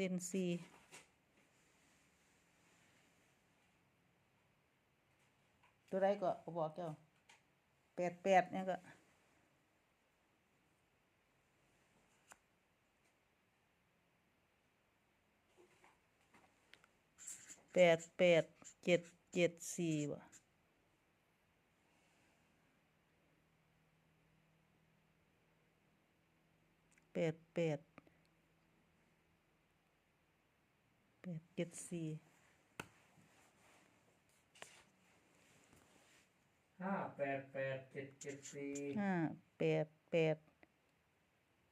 เด่นสี่ตัวใดก็บอกเจ้าแปดแปดเนี่ยก็แปดแปดเจ็ดเจ็ดสี่บ่แปดแปดแป ดเจ็ดสี่ห้าแปดแปดเจ็ดเจ็ดสี่ห้าแปดแปด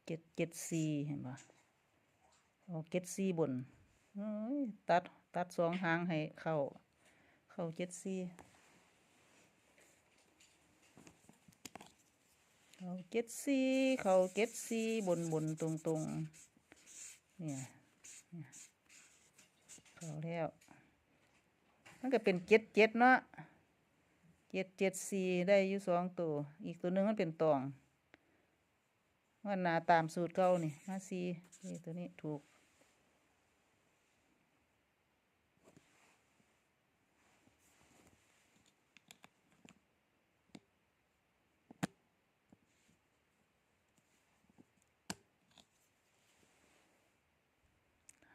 เจ็ดเจ็ดสี่เห็นปะเอาเจ็ดสี่บนเอ้ยตัดตัดสองหางให้เข้า เข้าเจ็ดสี่เข้าเจ็ดสี่เข้าเจ็ดสี่บนบนตรงตรงๆเนี่ย เนี่ยเข้าแล้ว มันก็เป็นเจ็ดเจ็ดเนาะเจ็ดเจ็ดสี่ได้อยู่สองตัว อีกตัวหนึ่งมันเป็นตองว่านาตามสูตรเก่านี่มาสี่นี่ตัวนี้ถูก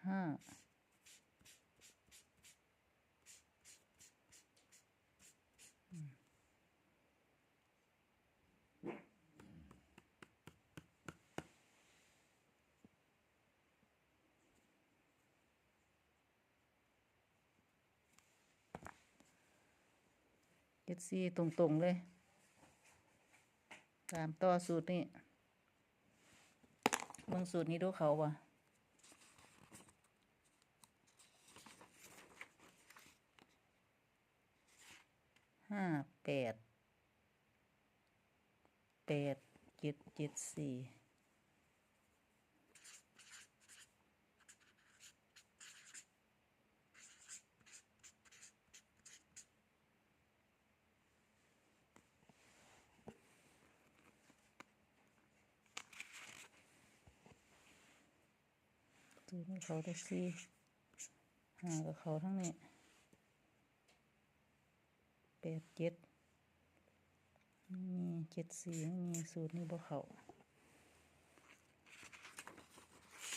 ห้า ดสี่ตรงๆเลย ตามต่อสูตรนี่เบางสูตรนี้ดูเขาว่ะห้าแปดแปดเจ็ดเจ็ดสี่ สูตรนี้เขาได้สี่ห้ากับเขาทั้งนี้แปดเจ็ดมีเจ็ดสี่มีสูตรนี้บ่เขา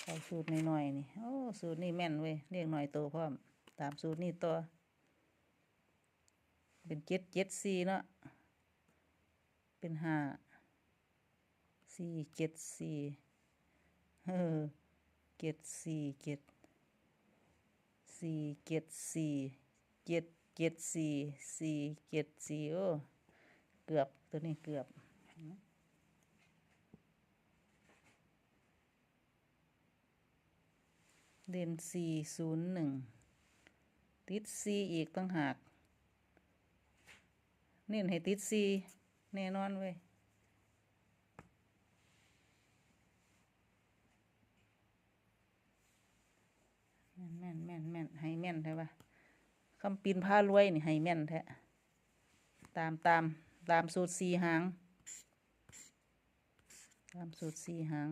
เขาสูตรหน่อยๆนี่ โอ้ สูตรนี้แม่นเว้ยเรียกหน่อยโตพร้อม ตามสูตรนี้ตัว เป็นเจ็ดเจ็ดสี่เนาะ เป็นห้าสี่เจ็ดสี่เออ เจ็ดสี่เจ็ดสี่เจ็ดสี่เจ็ดเจ็ดสี่สี่เจ็ดสี่โอ้เกือบตัวนี้เกือบเด่นสี่ศูนย์หนึ่งติดซีอีกตั้งหาก เน้นให้ติดซีแน่นอนเว้ย ม่นแม่นแม่นแม่นให้แม่นใช่ปะคำปีนผ้ารวยนี่ให้แม่นแท้ตามตามตามสูตรสี่หาง ตามสูตรสี่หาง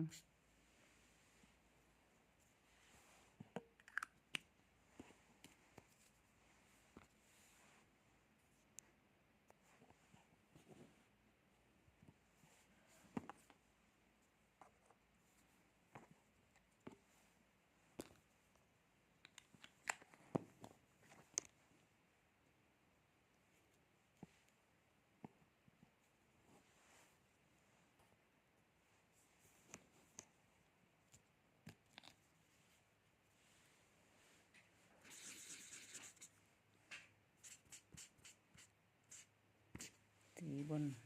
สีบน